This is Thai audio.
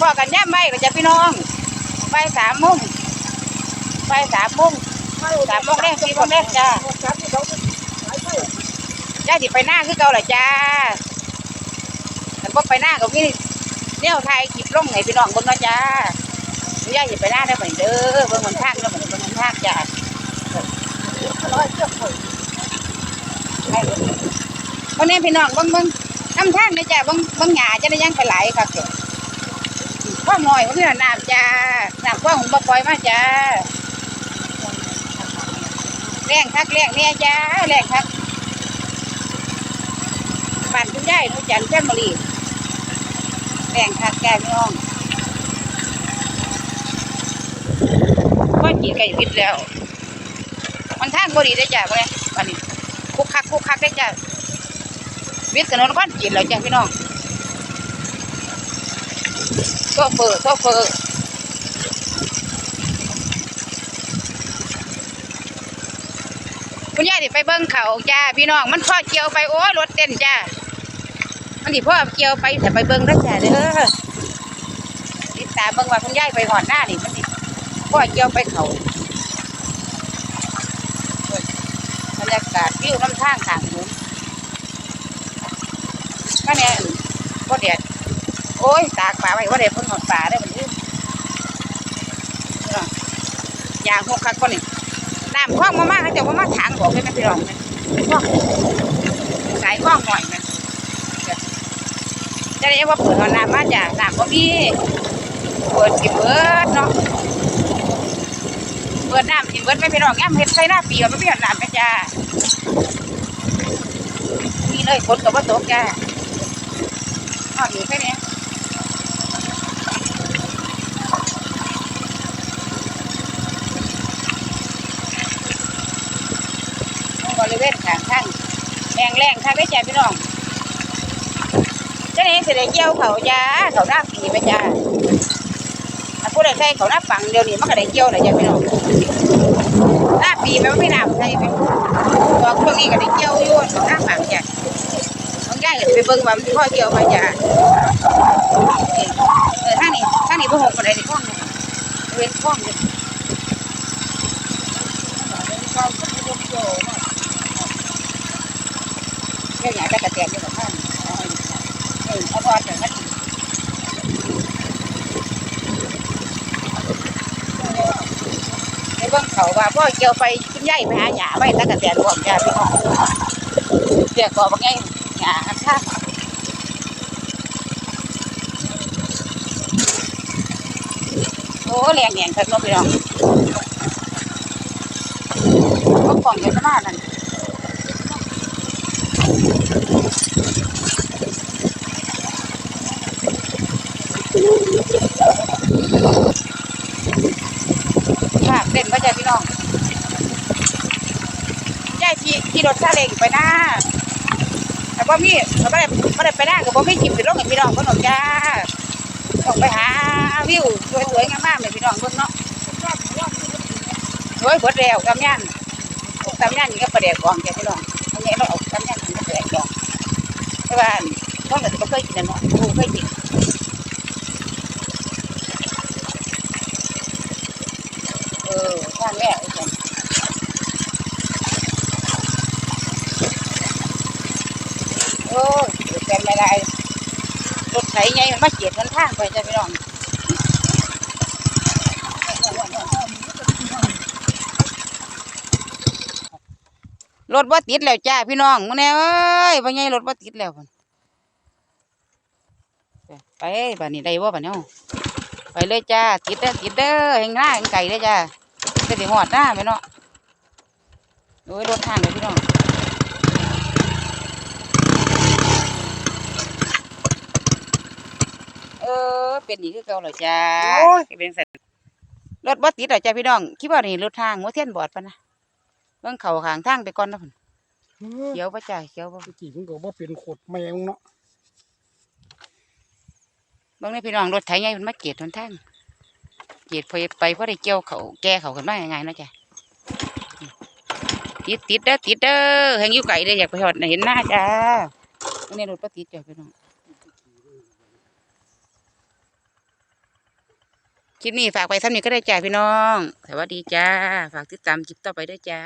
พอกันย่ำไม่ก็จะพี่น้องไปสามโมงไปสามโมงสามโมงแรกสี่โมงแรกจ้าย่าสิไปหน้าคือเก่าเหรอจ้าแต่พอไปหน้าก็มีเนี่ยไทยคลิปลงให้พี่น้องบิ่งเนะจ้าย่าสิไปหน้าได้เหมือนเด้อเบิ่งมือนทางเด้อเหมือนเบิ่งมือนทางจ้าเพราะนี้พี่น้องเบิ่งเบิ่งน้ำทางนะจ้าเบิ่งเบิ่งหญ้าจะได้ยังไปไหลครับ ข้าวหน่อยเขาพี่น้ำจ้าน้ำข้าวหุงบะปล่อยมาจ้าแรงคักแรงเนี่ยจ้าแรงคักบ้านคุณยายหนุจันทร์แฟมิลี่แรงคักแกพี่น้องก็กินไก่พิษแล้ว มันทางบดีได้จ้าเมื่อวันนี้คุกคักคุกคักได้จ้าวิทย์ถนนก้อนกินแล้วจ้าพี่น้อง โซเฟอร์โซเฟอร์คุณยายสิไปเบิ้งเขาจ้าพี่น้องมันพ่อเกี่ยวไปโอ้รถเต้นจ้ามันสิพ่อเกี่ยวไปแต่ไปเบิ้งแล้วจ้าเด้อติดตามเบิ้งว่าคุณยายไปหอดหน้านี่มันสิพ่อเกี่ยวไปเขาบรรยากาศวิวน้ำทางทางนู้นก็เนี่ยก็เด็ด โอ้ยตากปลาไว้ว่าได้เพิ่นหอดปลาได้มันยืดยางหกคักคนนี่น้ำคล้องมามากเขาจะว่ามาถางบอกให้มันไปลองนะคล้องสายคล้องหน่อยนะจะได้ว่าเปิดเอาน้ำมาจากน้ำก็มีเปิดกินเบิดเนาะเปิดน้ำกินเบิดไม่ไปลองแง้มเห็ดใส่หน้าปีเอาไม่ไปหอดน้ำนะจ้ามีเลยฝนกับว่าตกจ้าหอดอยู่แค่นี้ เวณข้างทางแรงแรงค่ะไม่ใจพี่น้องเจ้าเองเสด็จเกี่ยวเขาจ้าเขาหน้าปีไปจ้าถ้าผู้ใดใส่เขาหน้าฝังเดียวนี้มันก็ได้เกี่ยวเลยจ้าพี่น้องหน้าปีมันไม่หนาวใช่ไหมตัวพวกนี้ก็ได้เกี่ยวอยู่เขาหน้าฝังจ้าต้องย้ายกันไปเบิ่งว่ามันพ่อเกี่ยวมาจ้าเออท่างนี้ท่างนี้พวกหกคนใดในห้องเว้นห้องเนี่ยเรื่องอย่างจะกระเตียนอยู่กับท่านเออเอาพอถึงมันในเบื้องเขาว่าพ่อเกี่ยวไปคุณยายไปหาหยาไว้ตะกระเตียนรวมยาพี่น้องเรียกว่าไงหยาข้างโอ้แรงแหงครับน้องพี่น้องก็กล่องเยอะมากนั่น ค่ะเต้นพ่อใจพี่น้องยายขี่ขี่รถซาเล้งไปหน้าแต่ว่ามีแต่ไม่ได้ไม่ได้ไปหน้ากับว่ามีขี่ไปลงกับพี่น้องเพิ่นหรอกจ้าต้องไปหาวิวสวยๆงามๆเลยพี่น้องเพิ่นเนาะสวยเบิดแล้วกำยันกำยันนี่ก็ประเดี๋ยวกองจ้ะพี่น้องอันนี้เราเอา กำยันนี่ก็ประว่าต้องก็บ่เคยกินเนาะบ่เคยกินเออข้างแม่โอ้ยเป็นไม่ได้รถไถไงมันมาเกียดกันทางไปจ้ะพี่น้อง รถว่าติดแล้วจ้าพี่น้องมื้อนี้เอ้ยว่าไงรถว่าติดแล้วพุ่นไปบ้านนี้ได้บ่บ้านเนาะไปเลยจ้าติดเด้อติดเด้อแห่งหน้าแห่งไก่เด้อจ้าจะได้หอดหน้าไหมเนาะโอ้ยรถทางเลยพี่น้องเออเป็นนี่คือเก่าเหรอจ้าโอ้ยเป็นสัตว์รถบัสติดเหรอจ้าพี่น้องคิดว่านี่รถทางหัวเทียนบอดปะนะ เบิ่งเข่าข้างทางไปก่อนนะพุ่นเขียวปะจ้าเขียวปะตะกี้มันก็บ่เป็นขดแมงเนาะเบิ่งนี่พี่น้องรถไถใหญ่มันมาเกียดทนทางเกียดไปไปเพราะได้เกี่ยวเขาแก่เขากันมาง่ายๆเนาะจ้าติดติดเด้อติดเด้อแหงอยู่ไก่เด้ออยากไปหอดน่ะเห็นหน้าจ้าอันนี้รถบัสติดจ้าพี่น้อง คลิปนี้ฝากไปซ้ำนี้ก็ได้จ้าพี่น้อง สวัสดีจ้า ฝากติดตามคลิปต่อไปด้วยจ้า